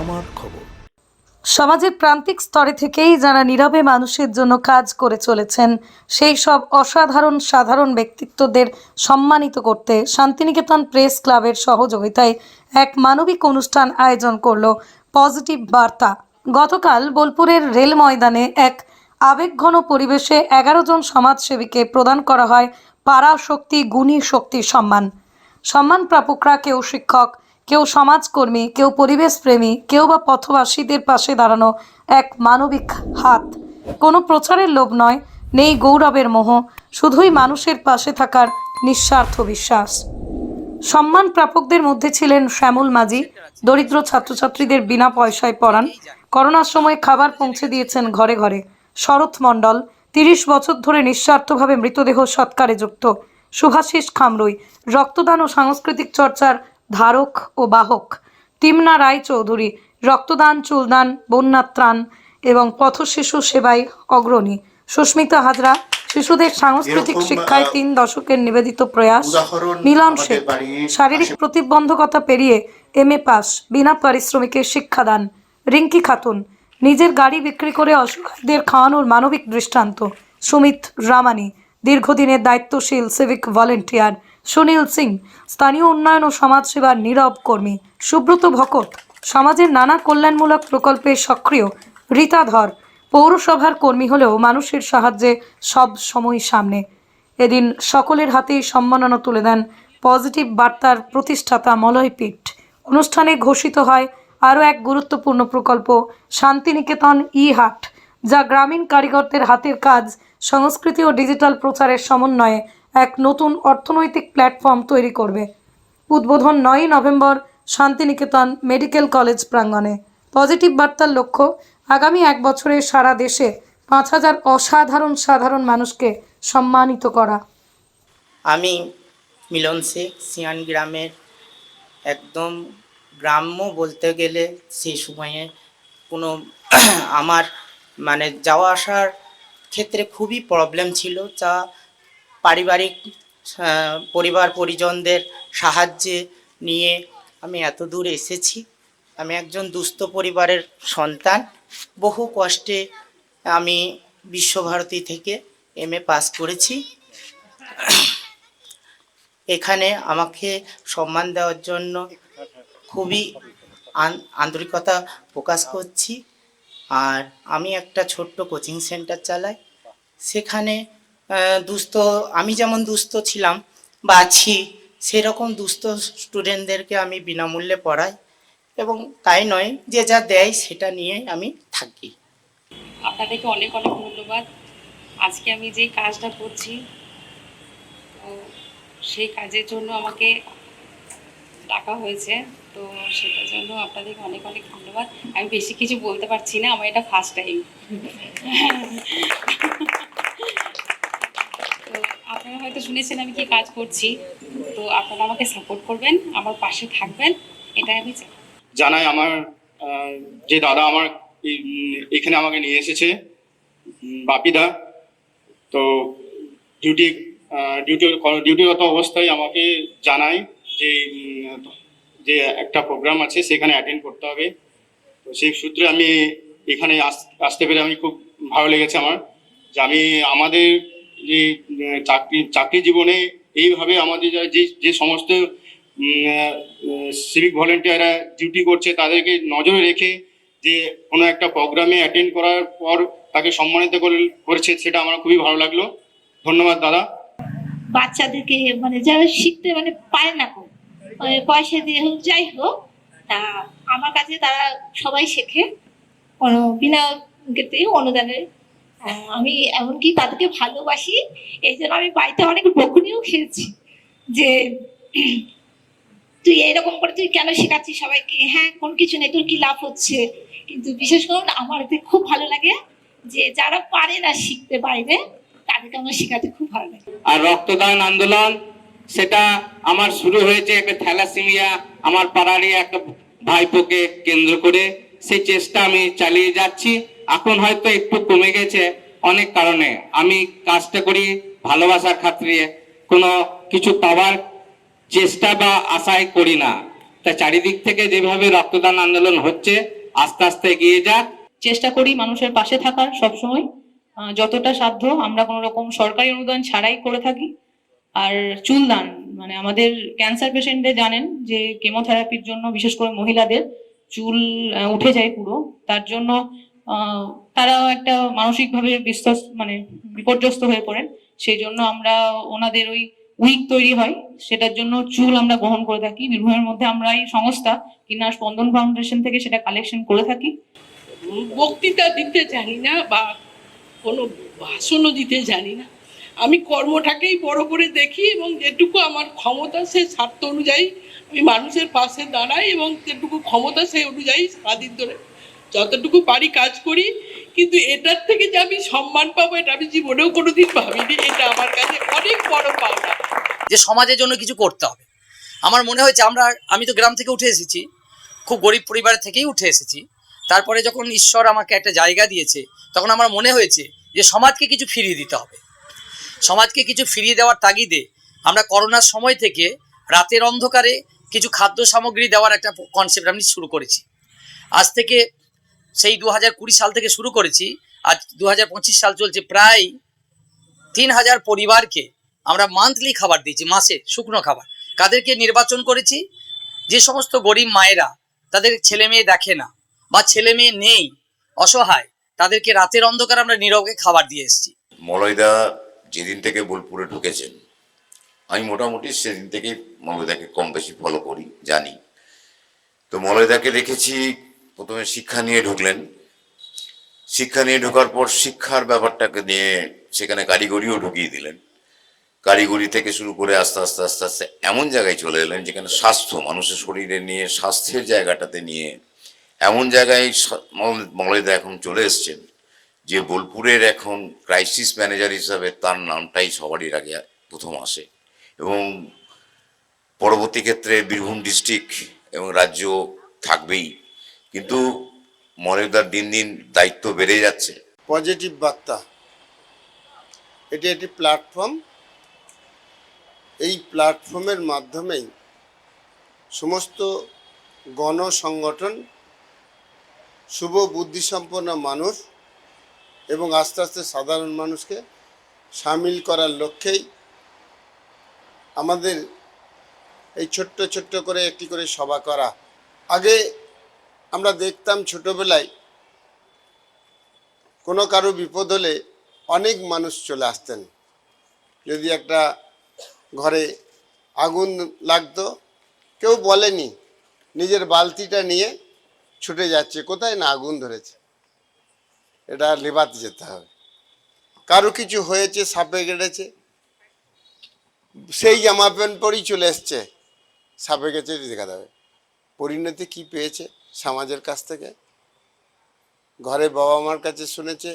আমার খবর। সমাজের প্রান্তিক স্তরে থেকেই যারা নীরবে মানুষের জন্য কাজ করে চলেছেন, সেই সব অসাধারণ, সাধারণ ব্যক্তিত্বদের সম্মানিত করতে শান্তিনিকেতন প্রেস ক্লাবের সহযোগিতায় এক মানবিক অনুষ্ঠান আয়োজন করল পজিটিভ বার্তা। গতকাল বোলপুরের রেল ময়দানে এক আবেগঘন পরিবেশে এগারো জন সমাজসেবীকে প্রদান করা হয় পাড়া শক্তি গুণী শক্তি সম্মান। সম্মান প্রাপকরা কেউ শিক্ষক কেউ সমাজকর্মী, কেউ পরিবেশপ্রেমী, কেউ বা পথবাসীদের পাশে দাঁড়ানো এক মানবিক হাত। কোনো প্রচারের লোভ নয়, নেই গৌরবের মোহ, শুধুই মানুষের পাশে থাকার নিঃস্বার্থ বিশ্বাস। সম্মান প্রাপকদের মধ্যে ছিলেন শ্যামল মাঝি, দরিদ্র ছাত্রছাত্রীদের বিনা পয়সায় পড়ান। করোনার সময় খাবার পৌঁছে দিয়েছেন ঘরে ঘরে। শরৎ মণ্ডল, তিরিশ বছর ধরে নিঃস্বার্থভাবে মৃতদেহ সৎকারে যুক্ত। সুভাষিস খামরুই, রক্তদান ও সাংস্কৃতিক চর্চার ধারক ও বাহক তিমনা রায় চৌধুরী রক্তদান চুলদান বন্যা ত্রাণ এবং পথশিশু সেবায় অগ্রণী। সুস্মিতা হাজরা শিশুদের সাংস্কৃতিক শিক্ষায় তিন দশকের নিবেদিত প্রয়াস। মিলন শেখ শারীরিক প্রতিবন্ধকতা পেরিয়ে এম এ পাস বিনা পারিশ্রমিকে শিক্ষাদান। রিঙ্কি খাতুন নিজের গাড়ি বিক্রি করে অসহায়দের খাওয়ানোর মানবিক দৃষ্টান্ত। সুমিত রামানি দীর্ঘদিনের দায়িত্বশীল সিভিক ভলেন্টিয়ার সুনীল সিং, স্থানীয় উন্নয়ন ও সমাজসেবার নীরব কর্মী সুব্রত ভকত, সমাজের নানা কল্যাণমূলক প্রকল্পে সক্রিয় রীতা ধর, পৌরসভার কর্মী হলেও মানুষের সাহায্যে সব সময় সামনে। এদিন সকলের হাতেই সম্মাননা তুলে দেন পজিটিভ বার্তার প্রতিষ্ঠাতা মলয় পিঠ। অনুষ্ঠানে ঘোষিত হয় আরও এক গুরুত্বপূর্ণ প্রকল্প, শান্তিনিকেতন ই হাট যা গ্রামীণ কারিগরদের হাতের কাজ, সংস্কৃতি ও ডিজিটাল প্রচারের সমন্বয়ে এক নতুন অর্থনৈতিক প্ল্যাটফর্ম তৈরি করবে। উদ্বোধন নয়ই নভেম্বর শান্তিনিকেতন মেডিকেল কলেজ প্রাঙ্গণে। পজিটিভ বার্তার লক্ষ্য, আগামী এক বছরে সারা দেশে পাঁচ হাজার অসাধারণ সাধারণ মানুষকে সম্মানিত করা। আমি মিলন শেখ, সিয়ান গ্রামের একদম গ্রাম্য বলতে গেলে সেই সময়ে কোনো আমার মানে যাওয়া আসার ক্ষেত্রে খুবই প্রবলেম ছিল, যা পারিবারিক পরিবার পরিজনদের সাহায্যে নিয়ে আমি এত দূর এসেছি। আমি একজন দুস্থ পরিবারের সন্তান। বহু কষ্টে আমি বিশ্বভারতী থেকে এম এ পাস করেছি। এখানে আমাকে সম্মান দেওয়ার জন্য খুবই আন- আন্তরিকতা প্রকাশ করছি। আর আমি একটা ছোট্ট কোচিং সেন্টার চালাই। সেখানে দুস্থ, আমি যেমন দুস্থ ছিলাম বা আছি, সেরকম দুস্থ স্টুডেন্টদেরকে আমি বিনামূল্যে পড়াই এবং তাই নয় যে যা দেয় সেটা নিয়ে আমি থাকি। আপনাদেরকে অনেক অনেক ধন্যবাদ। আজকে আমি যে কাজটা করছি সেই কাজের জন্য আমাকে ডাকা হয়েছে, তো সেটার জন্য আপনাদেরকে অনেক অনেক ধন্যবাদ। আমি বেশি কিছু বলতে পারছি না, আমার এটা ফার্স্ট টাইম আপনারা হয়তো শুনেছেন আমি কি কাজ করছি। তো আপনারা আমাকে সাপোর্ট করবেন, আমার পাশে থাকবেন, এটাই আমি চাই। জানাই আমার যে দাদা আমার এখানে আমাকে নিয়ে এসেছে বাপিদা। তো ডিউটি ডিউটি ডিউটিগত অবস্থায় আমাকে জানাই যে যে একটা প্রোগ্রাম আছে, সেখানে অ্যাটেন্ড করতে হবে। তো সেই সূত্রে আমি এখানে আস- আসতে পেরে আমি খুব ভালো লেগেছে আমার, যে আমি আমাদের যে চাকরি চাকরি জীবনে এইভাবে আমাদের যা- যে সমস্ত সিভিক ভলেন্টিয়াররা ডিউটি করছে, তাদেরকে নজরে রেখে যে, কোনো একটা প্রোগ্রামে অ্যাটেন্ড করার পর তাকে সম্মানিত করে- করেছে, সেটা আমার খুবই ভালো লাগল। ধন্যবাদ, দাদা। বাচ্চাদেরকে মানে যারা শিখতে মানে পায় না কো পয়সা দিয়ে হোক, যাই হোক, তা আমার কাছে তারা সবাই শেখে, কোনো বিনা অনুদানের আমি এমনকি তাদেরকে ভালোবাসি, এই জন্য আমি বাড়িতে অনেক বকুনিও খেয়েছি যে, তুই এরকম করে তুই কেন শেখাচ্ছিস সবাইকে? হ্যাঁ কোন কিছু নেই, তোর কি লাভ হচ্ছে? কিন্তু বিশেষ করে আমার এতে খুব ভালো লাগে যে, যারা পারে না শিখতে বাইরে তাদেরকে আমার শেখাতে খুব ভালো লাগে। আর রক্তদান আন্দোলন, সেটা আমার শুরু হয়েছে একটা থ্যালাসেমিয়া আমার পাড়ারই একটা ভাইপোকে কেন্দ্র করে। সেই চেষ্টা আমি চালিয়ে যাচ্ছি। এখন হয়তো একটু কমে গেছে অনেক কারণে। আমি কাজটা করি ভালোবাসার খাতিরে। কোনো কিছু পাওয়ার চেষ্টা বা আশাই করি না। তা চারিদিক থেকে যেভাবে রক্তদান আন্দোলন হচ্ছে, আস্তে আস্তে এগিয়ে যাক। চেষ্টা করি মানুষের পাশে থাকার সবসময়। যতটা সাধ্য আমরা কোনো রকম সরকারি অনুদান ছাড়াই করে থাকি। আর চুলদান মানে আমাদের ক্যান্সার পেশেন্টদের জানেন যে কেমোথেরাপির জন্য বিশেষ করে মহিলাদের চুল উঠে যায় পুরো। তার জন্য তারাও একটা মানসিকভাবে বিশ্বস্ত মানে বিপর্যস্ত হয়ে পড়েন। সেই জন্য আমরা ওনাদের ওই উইক তৈরি হয়। সেটার জন্য চুল আমরা গ্রহণ করে থাকি। বীরভূমের মধ্যে আমরা এই সংস্থা কিনা স্পন্দন ফাউন্ডেশন থেকে সেটা কালেকশন করে থাকি। বক্তৃতা দিতে জানি না বা কোনো ভাষণও দিতে জানি না। আমি কর্মটাকেই বড় করে দেখি এবং যেটুকু আমার ক্ষমতা সে স্বার্থ অনুযায়ী আমি মানুষের পাশে দাঁড়াই এবং যেটুকু ক্ষমতা সেই অনুযায়ী সারাদিন ধরে যতটুকু পারি কাজ করি, কিন্তু এটার থেকে যে আমি সম্মান পাবো, এটা আমি জীবনেও কোনোদিন ভাবিনি। এটা আমার কাছে অনেক বড় পাওনা। যে সমাজের জন্য কিছু করতে হবে। আমার মনে হয়েছে আমরা, আমি তো গ্রাম থেকে উঠে এসেছি, খুব গরিব পরিবার থেকেই উঠে এসেছি। তারপরে যখন ঈশ্বর আমাকে একটা জায়গা দিয়েছে, তখন আমার মনে হয়েছে যে সমাজকে কিছু ফিরিয়ে দিতে হবে। সমাজকে কিছু ফিরিয়ে দেওয়ার তাগিদে আমরা করোনার সময় থেকে রাতের অন্ধকারে কিছু খাদ্য সামগ্রী দেওয়ার একটা কনসেপ্ট আমি শুরু করেছি। আজ থেকে সেই দু হাজার কুড়ি সাল থেকে শুরু করেছি। আজ দু হাজার পঁচিশ সাল চলছে। প্রায় তিন হাজার পরিবারকে আমরা মান্থলি খাবার দিয়েছি, মাসে শুকনো খাবার। কাদেরকে নির্বাচন করেছি, যে সমস্ত গরিব মায়েরা তাদের ছেলে মেয়ে দেখে না বা ছেলে মেয়ে নেই, অসহায়, তাদেরকে রাতের অন্ধকার আমরা নীরবে খাবার দিয়ে এসেছি। মলয়দা যেদিন থেকে বোলপুরে ঢুকেছেন, আমি মোটামুটি সেদিন থেকে মলয়দাকে কম বেশি ফলো করি, জানি। তো মলয়দাকে দেখেছি প্রথমে শিক্ষা নিয়ে ঢুকলেন। শিক্ষা নিয়ে ঢোকার পর শিক্ষার ব্যাপারটাকে নিয়ে সেখানে কারিগরিও ঢুকিয়ে দিলেন। কারিগরি থেকে শুরু করে আস্তে আস্তে আস্তে আস্তে এমন জায়গায় চলে এলেন যেখানে স্বাস্থ্য, মানুষের শরীরে নিয়ে, স্বাস্থ্যের জায়গাটাতে নিয়ে এমন জায়গায় স- মল- মলয়দা এখন চলে এসছেন যে বোলপুরের এখন ক্রাইসিস ম্যানেজার হিসাবে তার নামটাই সবারই আগে প্রথম আসে এবং পরবর্তী ক্ষেত্রে বীরভূম ডিস্ট্রিক্ট এবং রাজ্য থাকবেই। কিন্তু মলয়দার দিন দিন দায়িত্ব বেড়ে যাচ্ছে। পজিটিভ বার্তা। এটি একটি প্ল্যাটফর্ম। এই প্ল্যাটফর্মের মাধ্যমেই সমস্ত গণসংগঠন, শুভ বুদ্ধিসম্পন্ন মানুষ এবং আস্তে আস্তে সাধারণ মানুষকে সামিল করার লক্ষ্যেই আমাদের এই ছোট্ট ছোট্ট করে একটি করে সভা করা। আগে আমরা দেখতাম ছোটবেলায় কোনো কারও বিপদ হলে অনেক মানুষ চলে আসতেন। যদি একটা ঘরে আগুন লাগতো, কেউ বলেনি, নিজের বালতিটা নিয়ে ছুটে যাচ্ছে, কোথায় না আগুন ধরেছে। এটা লেবাতে যেতে হবে। কারও কিছু হয়েছে, সাপে কেটেছে, সেই জামা প্যান্ট পরেই চলে এসছে, সাপে গেছে দেখা যাবে পরিণতি কি পেয়েছে? সমাজের কাছ থেকে। ঘরে বাবা মার কাছে শুনেছে,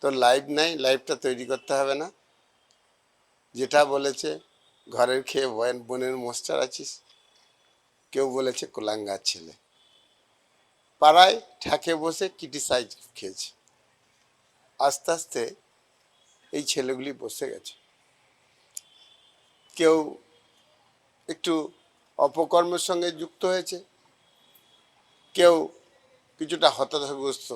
তোর লাইফ নাই লাইফটা তৈরি করতে হবে না। যেটা বলেছে, ঘরের খেয়ে বোন বোনের মোস্টার আছিস। কেউ বলেছে, কোলাঙ্গার ছেলে। পাড়ায় ঠাকে বসে ক্রিটিসাইজ খেয়েছে। আস্তে আস্তে এই ছেলেগুলি বসে গেছে। কেউ একটু অপকর্মের সঙ্গে যুক্ত হয়েছে। কেউ কিছুটা হতাশাগ্রস্ত।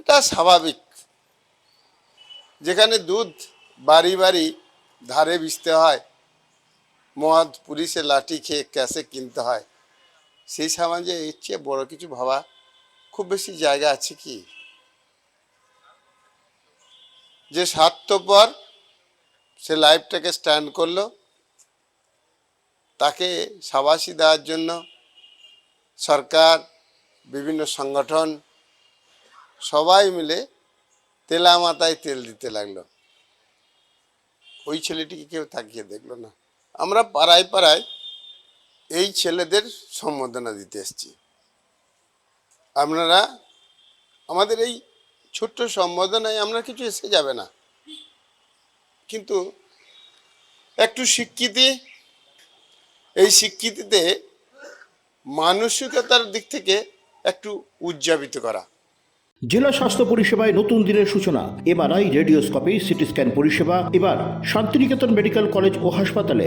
এটা স্বাভাবিক। যেখানে দুধ বাড়ি বাড়ি ধারে বিচতে হয়, মদ, পুলিশে লাঠি খেয়ে ক্যাশে কিনতে হয়, সেই সমাজে এর চেয়ে বড় কিছু ভাবা খুব বেশি জায়গা আছে কি? যে স্বার্থপর সে লাইফটাকে স্ট্যান্ড করল তাকে সাবাসী দেওয়ার জন্য সরকার, বিভিন্ন সংগঠন সবাই মিলে তেলা মাথায় তেল দিতে লাগল। ওই ছেলেটিকে কেউ তাকিয়ে দেখল না। আমরা পাড়ায় পাড়ায় এই ছেলেদের সম্বোধনা দিতে এসছি। আপনারা, আমাদের এই ছোট্ট সম্বোধনায় আমরা কিছু এসে যাবে না। কিন্তু একটু স্বীকৃতি এই স্বীকৃতিতে মানসিকতার দিক থেকে একটু উদযাপিত করা। জেলা স্বাস্থ্য পরিষেবায় নতুন দিনের সূচনা। এমআরআই, রেডিওস্কোপি সিটি স্ক্যান পরিষেবা, এবার শান্তিনিকেতন মেডিকেল কলেজ ও হাসপাতালে।